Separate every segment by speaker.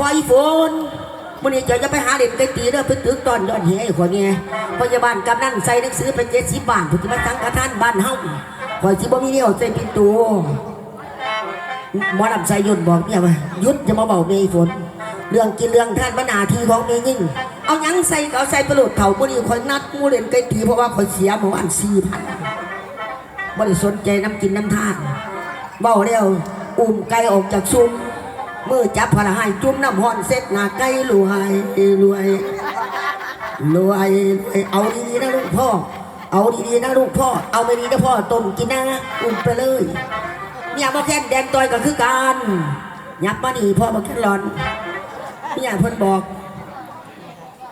Speaker 1: พออีฝนวันนี้เจะจะไปหาเด็กไกตีเด้อไปตึกตอนย้อดเหี้ยไอ้คนไงพยาบาลกำนันใส่หนังสือไปเจ็ดสิบบาทพุทธิมาสังฆทานบ้านเฮาคอยสิบ่มีเดียใส่ปินโตหมอลำใส่ยุดบอกเนี่ยว่ายุดจะมาเบาเมยฝน เรื่องกินเรื่องท่านมนาทีของเมยยิ่ง เอายังใส่ก็เอาใส่ประโลดเถามื่นี้คอยนัดมูเล่นไกตีเพราะว่าคอยเสียเมื่อวานสี่พันบ่ได้สนใจน้ำกินน้ำท่าเบาเร็วอุ้มไก่ออกจากซุ้ม มือจับพละให้จุ่มน้ำหอนเซ็ตหน้าไก่รวยรวยรวยรวยเอาดีๆนะลูกพ่อ เอาดีๆนะลูกพ่อ เอาไม่ดีนะพ่อต้มกินนะอุ้มไปเลยเนี่ยมาแค่นแดนต่อยก็คือการยับมาหนีพ่อมาแค่หลอนเนี่ยเพิ่นบอก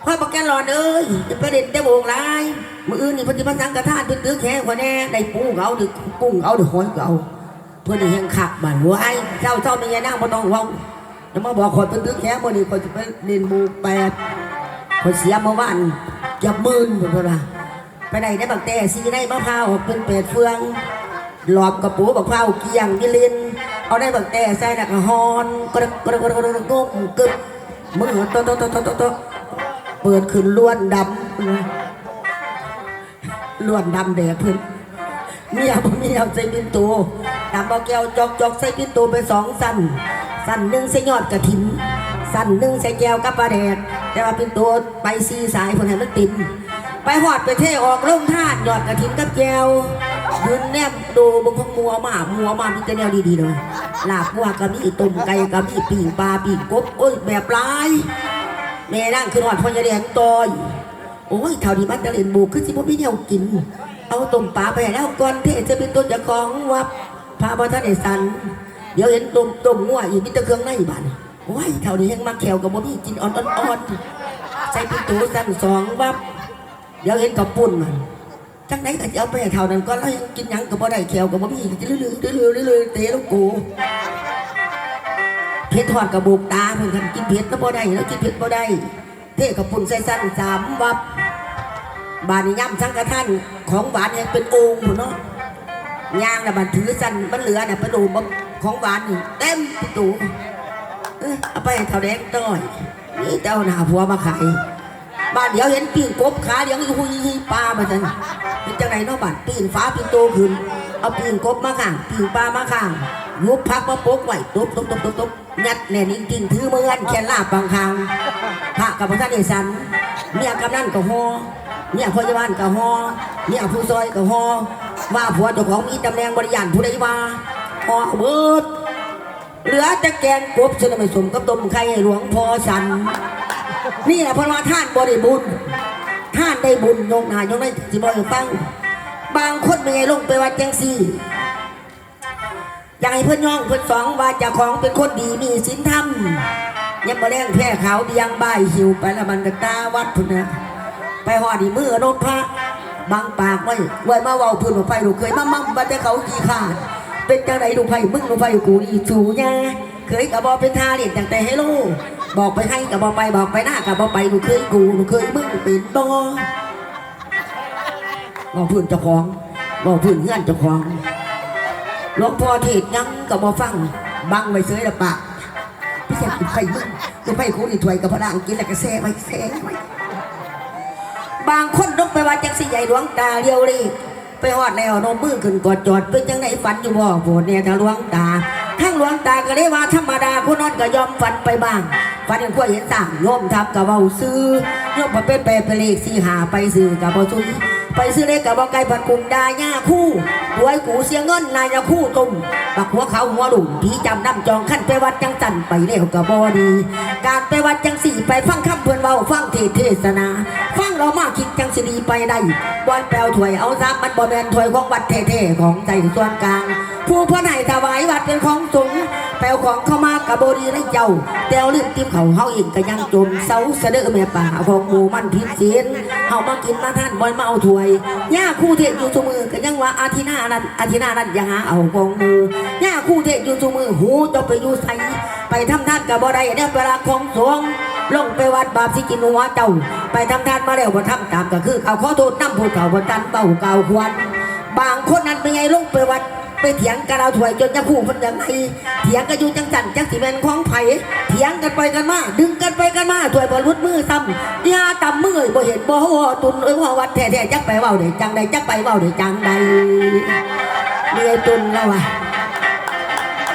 Speaker 1: พ่อมาแค่หลอนเอ้ยจะไปเด่นแต่โบกลายมืออื่นนี่เพิ่นสิมาสังกระทานเพิ่นตื้อแค่กว่าแน่ได้ปูเขาดึกกุ้งเขาดึกหอยเขาเพิ่นนี่แห่งขับบ้านวัวไอ้ เจ้าเจ้ามียานั่งบ่ต้องเว้าจะมาบอกคนเพิ่นตื้อแค่มื้อนี้คนจะไปเล่นมูแปดคนเสียมื่อวานเกือบหมื่นเพิ่นว่าไปไหนได้บักแต่สีได้มะพร้าวเป็นเป็ดเฟือง หลอบกระปูบักเผาเกี่ยงยิลินเอาได้บักแต่ใส่ดักฮอนกระกระกระกระก้มกึบมือโตโตโตโตโตโตเปิดขึ้นล้วนดำล้วนดำแดดเพิ่นเมียบ่เมียใส่ปินโต ดำเอาแก้วจอกจอกใส่ปินโตไปสองสั้นสั้นหนึ่งใส่ยอดกระถินสั้นหนึ่งใส่แก้วกับปลาแดดแต่ว่าปินโตไปซีสายคนให้มันติ่มไปหอดไปเทออกลงทานยอดกระถินกับแก้วยืนแนบดูบางคนมัวมามัวมามีแต่แนวดีๆเลยลาบวัวก็มีต้มไก่ก็มีปีกปลาปีกกบโอ้ยแบบหลายแม่นั่งคือหอดพญาแดงตอยโอ้ยเท่านี้มันจะเล่นบุกคือสิบ่มีแนวกิน เอาต้มปลาไปแล้วก่อนเทจะเป็นต้นจะของวับ พาบ่ท่านไอ้สัน เดี๋ยวเห็นต้มต้มงัวอีกมีแต่เครื่องในบ้านโอ้ยเท่านี้ยังมาแขวกับบ่มีกินอ่อนๆใส่ป็นตัวสั่นสองวับเดี๋ยวเห็นกับปุ่นมันจังไหนก็จะเอาไปให้เท่านั้นก็แล้วยังกินยังก็บ่ได้แขวก็บ่มีจะเรื่อยๆเรื่อยๆเรื่อยๆเตะลูกกูเพชรทอดกระบุกตาเพิ่นคันกินเผ็ดก็บ่ได้แล้วกินเผ็ดบ่ได้ เทกับปุ่นใส่สั้นสามวับบานย่ำสังกะท่านของหวานเนี่ยเป็นองพุ่นเนาะ ย่างน่ะบันถือสั้นมันเหลือน่ะประดูบของหวานนี่เต็มประตูเอ้ยเอาไปให้เท่าแดงต้อยนี่เจ้าหน้าผัวมาขายบ้านเดี๋ยวเห็นปีนกบขาเดี๋ยวหุยหปลามาจันเป็นจังไรเนาะบ้านปีนฟ้าปีนโตขึ้น เอาปีนกบมาข้างปีนปลามาข้างยุบพักมาปกไหวตบตบตบตบตบยัดแน่นิ่งจริงถือมือนแขนลาบบางคางพระกับพระท่านเอสันเมียกำนันกับฮอเมียพยาบาลกับฮอเมียผู้ซอยกับฮอ ว่าผัวเจ้าของมีตำแหน่งบริยานผู้ใดว่าฮอเบิดเหลือแต่แกงกบสนไม่สมกับต้มไข่หลวงพ่อสัน นี่แหละเพราะว่าท่านบริบุญท่านได้บุญยกหนายกได้สิบอยฟัง บางคนเป็นไงลงไปวัดจังสี่อยากให้เพื่อนย่องเพื่อนสองว่าเจะของเป็นคนดีมีศีลธรรมยังมาแรงแพร่ขาวเดียงบ่ายหิวไปล้วมันก็ตาวัดพุ่นนะไปหอดีมือรถพระ บางปากไว้ไว้มาเว้าพื้นหัวไฟลูกเคยมามั่มบัดแต่เขาขี้ขาดเป็นจังไรลูกไฟมึงลูกไฟกูอีจูยาเคยกับบอเป็นทาเรียนตั้งแต่ให้ลูกบอกไปให้กับบอไปบอกไปหน้ากับบอไปหนูเคยกูหนูเคยมึงเป็นบอบอกพื้นเจ้าของบอกพื้นเงื่อนเจ้าของหลวงพ่อเทศยังกับบอฟังบังไว้เสยละปะพี่แจ๊คลูกไฟมึงลูกไฟกูนี่ถวยกับพระนางกินแล้วก็แซ่ไว้แซ่ไว้ บางคนลงไปว่าจังสิใหญ่หลวงตาเรียวเลยไปหอดแล้วนมมือขึ้นกอดจอดเป็นจังไหนฝันอยู่บ่โผดเนี่ยถ้าหลวงตาทั้งหลวงตาก็ได้ว่าธรรมดาคนนั้นก็ยอมฝันไปบ้างฝันยังควเห็นต่างโยมทับกับเบาซื้อโยมพอเป็นแปลเป็นเลขสี่หาไปซื้อกับเบาซุยไปซื้อเลขกับเบาไก่ผัดกุมดาย่าคู่หวยกูเสียเงินนายาคู่ตุ่มปักหัวเขาหัวดุ่มผีจำน้ำจองขั้นไปวัดจังจันไปเร็วกับบอดี การไปวัดจังสี่ไปฟังคำเพื่อนเบาฟังเทศเทศนาฟัง เรามาคิดจังสิดีไปได้บอนแปลวถวยเอาซับมันบ่แมนถวยของวัดเท่ๆของใจส่วนกลาง ผู้พระไหนถวายวัดเป็นของสงฆ์แปลวของเข้ามากระโบดีในเจ้าแต้วลืมติมเขาเฮาเองก็ยังจมเสาเสด็จแม่ป่าของหมู่มันพิเศษเฮามากินมาท่านบอยมาเอาถวยย่าคู่เทศอยู่ทุมือก็ยังว่าอาทินานั้นอาทินานั้นอย่าหาเอาของหมู่ย่าคู่เทศอยู่ทุมือหูจะไปอยู่ใสไปทำท่านกับบ่ได้เนี่ยเวลาของสงฆ์ลงไปวัดบาปสิกินหัวเจ้า ไปทำทานมาแล้วบ่ทำตามก็คือ เอาขอโทษน้ำผู้เก่าบ่ตันเต่าเก่าควรบางคนนั้นเป็นไงลงไปวัดไปเถียงกันเราถวยจนจะคู่มันยังไงเถียงกันอยู่จังสันจังสีแมนของไผ่เถียงกันไปกันมาดึงกันไปกันมาถวยบอลรุดมือซ้ำยาตำมือบ่เห็นบ่หัวตุนเอ้ยว่าวัดแท้ๆจักไปเว้าเด้จังใดจักไปเว้าเด้จังใดมีไอ้ตุนแล้ววะ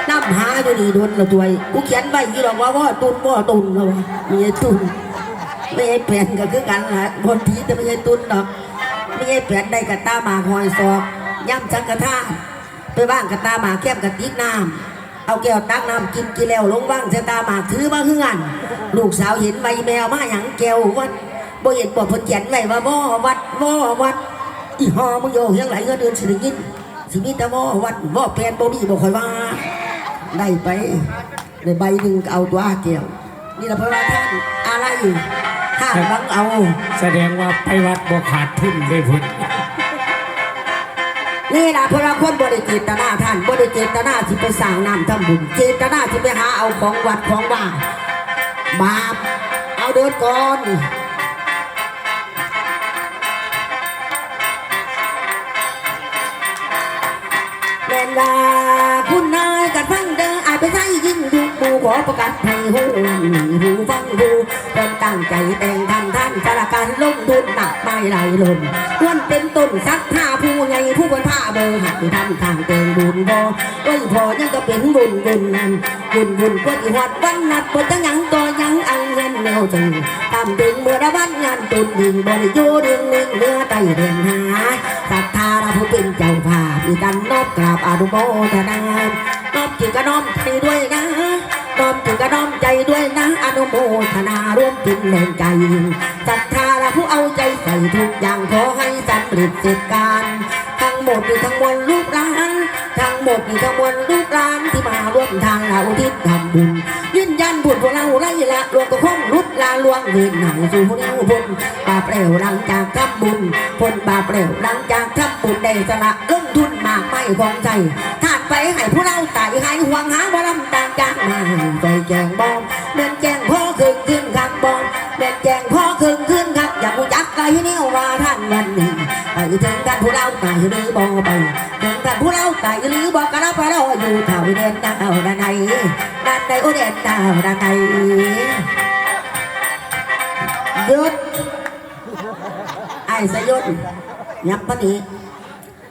Speaker 1: น้ำหาอยู่นี่โดนละถวยกูเขียนไว้ยี่หรอกว่าว่าตุนว่าตุนแล้วว่ะมีไอ้ตุน ไม่ไอ้แผ่นก็คือกันละบนผีแต่ไม่ใช่ตุนดอกไม่ใช่แผ่นได้กับตาหมาหอยซอกย่ำสังกะท่าไปว่างกับตาหมาแคบกับติ๊กน้ำเอาแก้วตักน้ำกินกินแล้วลงว่างเสตาหมาถือมาเฮือนลูกสาวเห็นใบแมวมาหยังแก้ววัดบ่เห็นบ่เพิ่นเขียนไว้ว่าบ่วัดบ่วัดอีหอมึงโยยังไหลเงินเดือนสิได้ยินสิมีแต่บ่วัดบ่แปลนบ่มีบ่คอยว่าได้ไปได้ใบหนึ่งเอาตัวแก้วนี่ละเพราะว่าท่านอะไรห้าม บังเอา
Speaker 2: แสดงว่าไปวัดบ่ขาดทุนเลยพุ่น
Speaker 1: นี่นะพระเราคนบริเจตนาท่านบริเจตนาที่ไปสร้างน้ำทำบุญเจตนาที่ไปหาเอาของวัดของว่าบาปเอาเดินก่อนแม่นว่า ขอประกาศให้หูหูฟังหูเป็นตั้งใจแต่งทำท่านสารการลงทุนหนักไม่ไหลลมควรเป็นต้นสักท่าผู้ใหญ่ผู้บนผ้าเบอร์หักทำทางเติงบุญบ่เอ้พอยังก็เป็นบุญบุญนั้นบุญบุญกว่าที่หอดวันนัดบนจังยังต่อยังอังเงินแนวจังตามดึงเมื่อระวันงานตุนดิ่งบริโยดึงหนึ่งเมื่อไต่เรียนหาศรัทธาเราผู้เป็นเจ้าภาพอีกันนอบกราบอนุโมทนานอบจิตกระน้อมใจด้วยนะ น้อมจิตกระน้อมใจด้วยนะอนุโมทนาร่วมเป็นแรงใจศรัทธาเราผู้เอาใจใส่ทุกอย่างขอให้สำเร็จเสร็จการทั้งหมดนี่ทั้งมวลลูกหลานทั้งหมดนี่ทั้งมวลลูกหลานที่มาร่วมทางเราที่ทำบุญยืนยันบุญพวกเราไรละรวมกับคงลุดลาลวงเวียนหนังสู่พวกเราบุญบาปเร็วหลังจากทำบุญผลบาปเร็วหลังจากทำบุญได้สละลงทุนมากไม่ของใจ ไปให้พวกเราตายให้ห่วงหาบ่ลำต่างจากมาให้ใจแจงบอมเดินแจงพ่อคืนขึ้นข้างบอมเดินแจงพ่อคืนขึ้นครับอย่ามูจักไรเนี่ยว่าท่านวันนี้ไปถึงท่านผู้เราตายหรือบ่ไปถึงท่านผู้เราตายหรือบ่กระเราเราอยู่แถวเดินดาวด้านในด้านในโอเดินดาวด้านในหยุดไอ้สยุดยับปะนี้